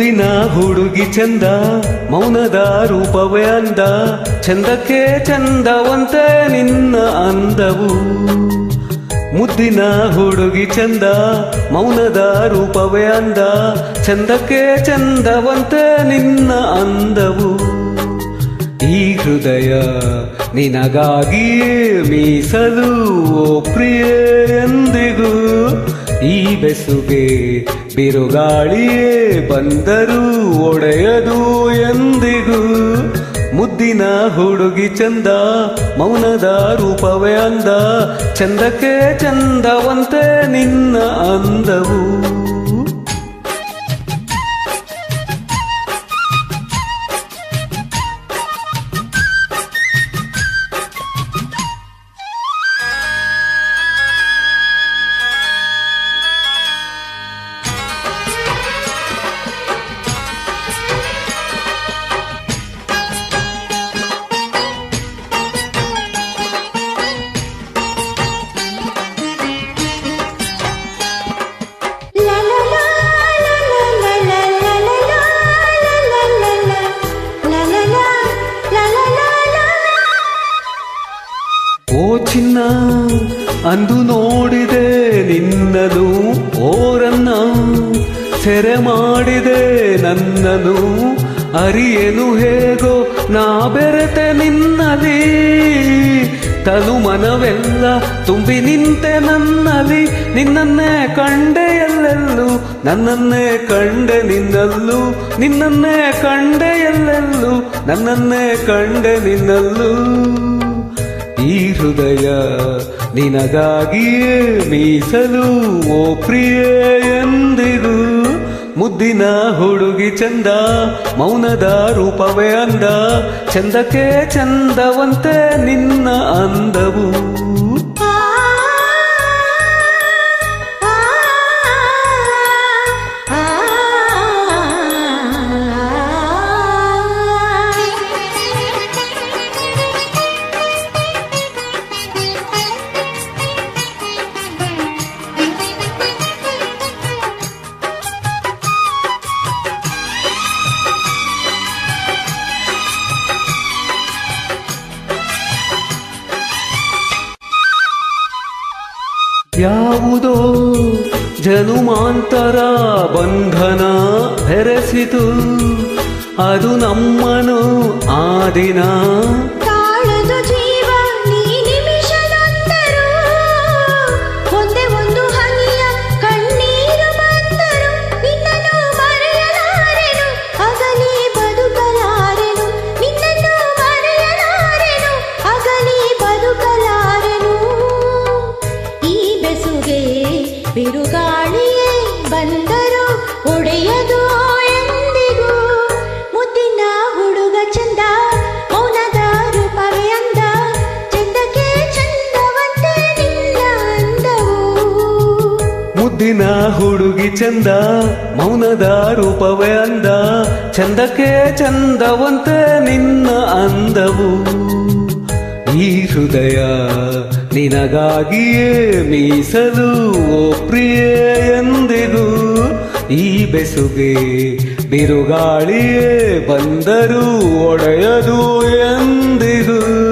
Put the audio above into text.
ಮುದ್ದಿನ ಹುಡುಗಿ ಚಂದ, ಮೌನದ ರೂಪವೇ ಅಂದ. ಚಂದಕ್ಕೆ ಚಂದವಂತೆ ನಿನ್ನ ಅಂದವು. ಮುದ್ದಿನ ಹುಡುಗಿ ಚಂದ, ಮೌನದ ರೂಪವೇ ಅಂದ. ಚಂದಕ್ಕೆ ಚಂದವಂತೆ ನಿನ್ನ ಅಂದವು. ಈ ಹೃದಯ ನಿನಗಾಗಿಯೇ ಮೀಸಲು, ಓ ಪ್ರಿಯೆ ಎಂದಿಗೂ. ಈ ಬೆಸುಗೆ ಬಿರುಗಾಳಿಯೇ ಬಂದರೂ ಒಡೆಯದು ಎಂದಿಗೂ. ಮುದ್ದಿನ ಹುಡುಗಿ ಚಂದ, ಮೌನದ ರೂಪವೇ ಅಂದ. ಚಂದಕ್ಕೆ ಚಂದವಂತೆ ನಿನ್ನ ಅಂದವು. ಓ ಚಿನ್ನ ಅಂದು ನೋಡಿದೆ ನಿನ್ನನು ಓರನ್ನ, ಸೆರೆ ಮಾಡಿದೆ ನನ್ನನು ಅರಿಯೇನು ಹೇಗೋ ನಾ ಬೆರೆತೆ ನಿನ್ನಲಿ, ತನು ಮನವೆಲ್ಲ ತುಂಬಿ ನಿಂತೆ ನನ್ನಲಿ, ನಿನ್ನನ್ನೇ ಕಂಡೆ ಎಲ್ಲೆಲ್ಲೂ, ನನ್ನನ್ನೇ ಕಂಡೆ ನಿನ್ನಲ್ಲೂ, ನಿನ್ನನ್ನೇ ಕಂಡೆ ಎಲ್ಲೆಲ್ಲೂ, ನನ್ನನ್ನೇ ಕಂಡೆ ನಿನ್ನಲ್ಲೂ. ಈ ಹೃದಯ ನಿನಗಾಗಿಯೇ ಮೀಸಲು, ಓ ಪ್ರಿಯೆ ಎಂದಿದು. ಮುದ್ದಿನ ಹುಡುಗಿ ಚಂದ, ಮೌನದ ರೂಪವೇ ಅಂದ. ಚಂದಕ್ಕೆ ಚಂದವಂತೆ ನಿನ್ನ ಅಂದವು. ಯಾವುದೋ ಜನುಮಾಂತರ ಬಂಧನ ಬೆರೆಸಿತು ಅದು ನಮ್ಮನು ಆ ದಿನ ಬಿರುಗಾಳಿಯೇ ಬಂದರು ಒಡೆಯದು ಎಂದಿಗೂ. ಮುದ್ದಿನ ಹುಡುಗ ಚಂದ, ಮೌನದ ರೂಪವೇ ಅಂದ. ಚಂದಕ್ಕೆ ಚಂದವಂತೆ ಅಂದವು. ಮುದ್ದಿನ ಹುಡುಗಿ ಚಂದ, ಮೌನದ ರೂಪವೇ ಅಂದ. ಚಂದಕ್ಕೆ ಚಂದವಂತೆ ನಿನ್ನ ಅಂದವು. ಈ ಹೃದಯ ನಿನಗಾಗಿಯೇ ಮೀಸಲು ಓ ಪ್ರಿಯೆ ಎಂದಿಗೂ ಈ ಬೆಸುಗೆ ಬಿರುಗಾಳಿಯೇ ಬಂದರೂ ಒಡೆಯದು ಎಂದಿಗೂ.